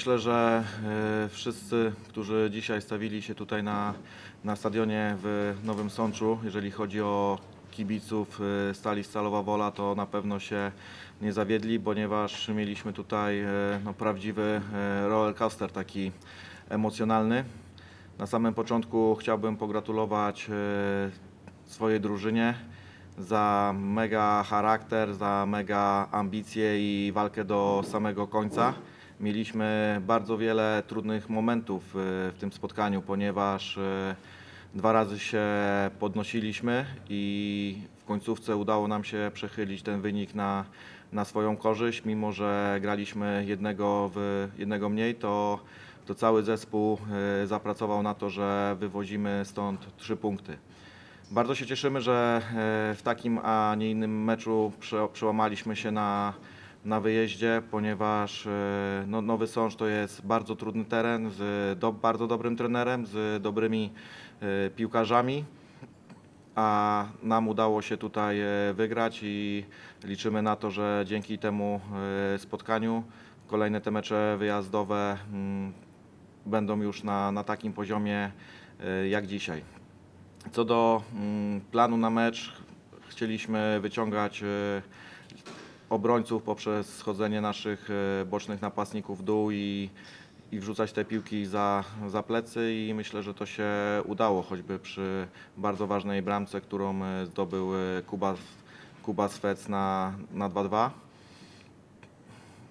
Myślę, że e, wszyscy, którzy dzisiaj stawili się tutaj na, na stadionie w Nowym Sączu, jeżeli chodzi o kibiców e, Stali Stalowa Wola, to na pewno się nie zawiedli, ponieważ mieliśmy tutaj e, no, prawdziwy e, roller coaster taki emocjonalny. Na samym początku chciałbym pogratulować swojej drużynie za mega charakter, za mega ambicje i walkę do samego końca. Mieliśmy bardzo wiele trudnych momentów e, w tym spotkaniu, ponieważ e, dwa razy się podnosiliśmy i w końcówce udało nam się przechylić ten wynik na, na swoją korzyść. Mimo, że graliśmy jednego, w, jednego mniej, to, to cały zespół e, zapracował na to, że wywozimy stąd trzy punkty. Bardzo się cieszymy, że w takim, a nie innym meczu prze- przełamaliśmy się na, na wyjeździe, ponieważ e, no, Nowy Sącz to jest bardzo trudny teren z do, bardzo dobrym trenerem, z dobrymi e, piłkarzami, a nam udało się tutaj e, wygrać i liczymy na to, że dzięki temu spotkaniu kolejne te mecze wyjazdowe mm, będą już na, na takim poziomie jak dzisiaj. Co do mm, planu na mecz, chcieliśmy wyciągać obrońców poprzez schodzenie naszych e, bocznych napastników w dół i, i wrzucać te piłki za, za plecy i myślę, że to się udało, choćby przy bardzo ważnej bramce, którą e, zdobył e, Kuba, Kuba Swec na, na 2-2.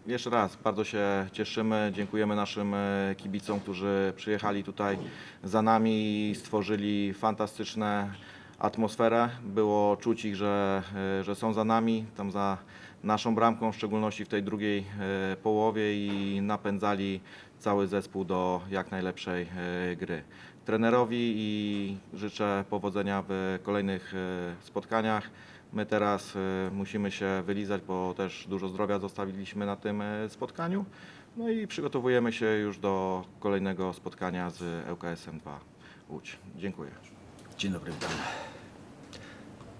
Jeszcze raz bardzo się cieszymy. Dziękujemy naszym kibicom, którzy przyjechali tutaj za nami i stworzyli fantastyczną atmosferę. Było czuć ich, że, że są za nami, tam za naszą bramką, w szczególności w tej drugiej e, połowie i napędzali cały zespół do jak najlepszej e, gry. Trenerowi i życzę powodzenia w kolejnych e, spotkaniach. My teraz musimy się wylizać, bo też dużo zdrowia zostawiliśmy na tym spotkaniu. No i przygotowujemy się już do kolejnego spotkania z ŁKS-em 2 Łódź. Dziękuję. Dzień dobry, witam.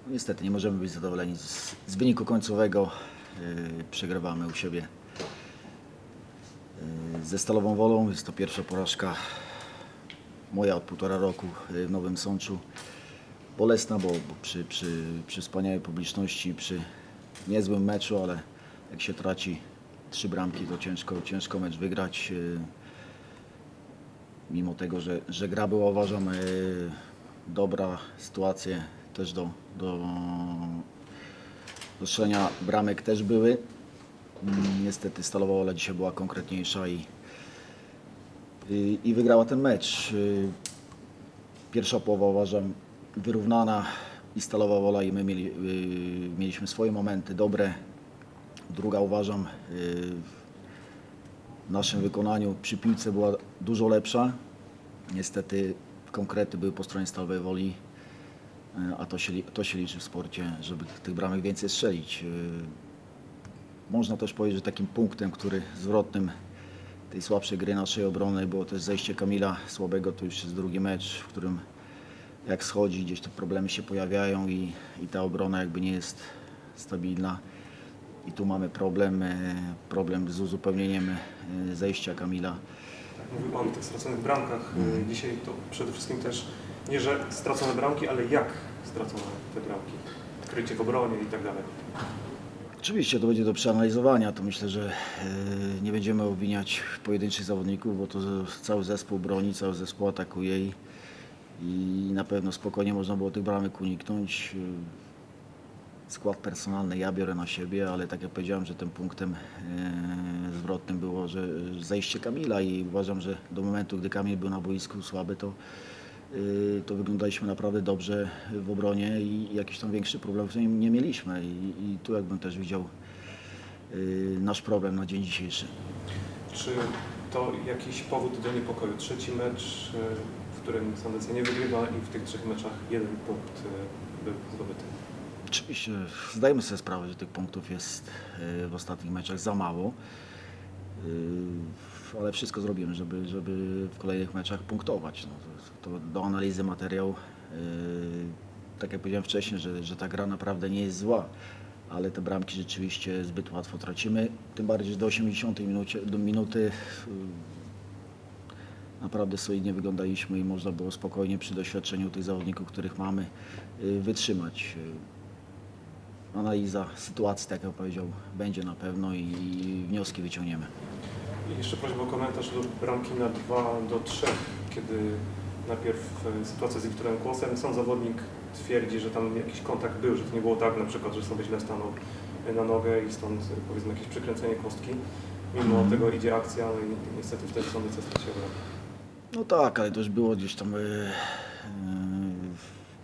Niestety nie możemy być zadowoleni z, z wyniku końcowego. Yy, przegrywamy u siebie yy, ze Stalową Wolą. Jest to pierwsza porażka moja od półtora roku yy, w Nowym Sączu. Bolesna, bo, bo przy, przy, przy wspaniałej publiczności, przy niezłym meczu, ale jak się traci trzy bramki, to ciężko, ciężko mecz wygrać. Yy, mimo tego, że, że gra była uważam e, dobra, sytuacje też do, do, do strzelania bramek też były. Mm, Niestety Stalowa Wola dzisiaj była konkretniejsza i, i, i wygrała ten mecz. Y, Pierwsza połowa uważam wyrównana i Stalowa Wola i my mieli, y, mieliśmy swoje momenty dobre. Druga uważam y, w naszym wykonaniu przy piłce była dużo lepsza. Niestety konkrety były po stronie Stalowej Woli, a to się, to się liczy w sporcie, żeby tych bramek więcej strzelić. E, Można też powiedzieć, że takim punktem, który zwrotnym tej słabszej gry naszej obrony było też zejście Kamila Słabego, to już jest drugi mecz, w którym jak schodzi, gdzieś te problemy się pojawiają i, i ta obrona jakby nie jest stabilna. I tu mamy problem, e, problem z uzupełnieniem e, zejścia Kamila. Tak, Mówił Pan o tych straconych bramkach. Y, Dzisiaj to przede wszystkim też nie, że stracone bramki, ale jak stracone te bramki. Krycie w obronie i tak dalej. Oczywiście to będzie do przeanalizowania. To myślę, że e, nie będziemy obwiniać pojedynczych zawodników, bo to cały zespół broni, cały zespół atakuje i, i na pewno spokojnie można było tych bramek uniknąć. E, Skład personalny ja biorę na siebie, ale tak jak powiedziałem, że tym punktem e, zwrotnym było, że zejście Kamila i uważam, że do momentu, gdy Kamil był na boisku słaby, to to wyglądaliśmy naprawdę dobrze w obronie i jakiś tam większy problem w tym nie mieliśmy. I, i tu jakbym też widział y, nasz problem na dzień dzisiejszy. Czy to jakiś powód do niepokoju? Trzeci mecz, y, w którym Sandecja nie wygrywa i w tych trzech meczach jeden punkt y, był zdobyty. Oczywiście zdajemy sobie sprawę, że tych punktów jest y, w ostatnich meczach za mało, Y, ale wszystko zrobimy, żeby, żeby w kolejnych meczach punktować. No, to, to do analizy materiał, y, tak jak powiedziałem wcześniej, że, że ta gra naprawdę nie jest zła, ale te bramki rzeczywiście zbyt łatwo tracimy. Tym bardziej, że do 80 minucie, do minuty y, naprawdę solidnie wyglądaliśmy i można było spokojnie przy doświadczeniu tych zawodników, których mamy, wytrzymać. Analiza sytuacji, tak jak powiedział, będzie na pewno i, i wnioski wyciągniemy. I jeszcze prośba o komentarz do bramki na 2 do 3, kiedy najpierw e, sytuacja z Wiktorem Kłosem, sam zawodnik twierdzi, że tam jakiś kontakt był, że to nie było tak na przykład, że sobie źle stanął e, na nogę i stąd e, powiedzmy jakieś przykręcenie kostki. Mimo tego idzie akcja no i niestety wtedy są decyzje się obrony. No tak, ale to już było gdzieś tam. y, y,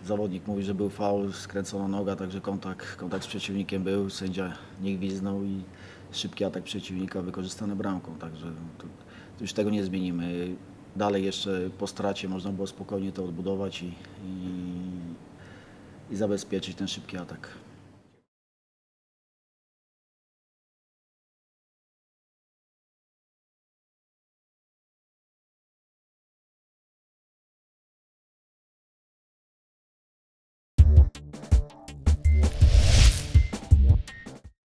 zawodnik mówi, że był faul, skręcona noga, także kontakt, kontakt z przeciwnikiem był, sędzia nie gwiznął i szybki atak przeciwnika wykorzystany bramką, także to, to już tego nie zmienimy. Dalej jeszcze po stracie można było spokojnie to odbudować i, i, i zabezpieczyć ten szybki atak.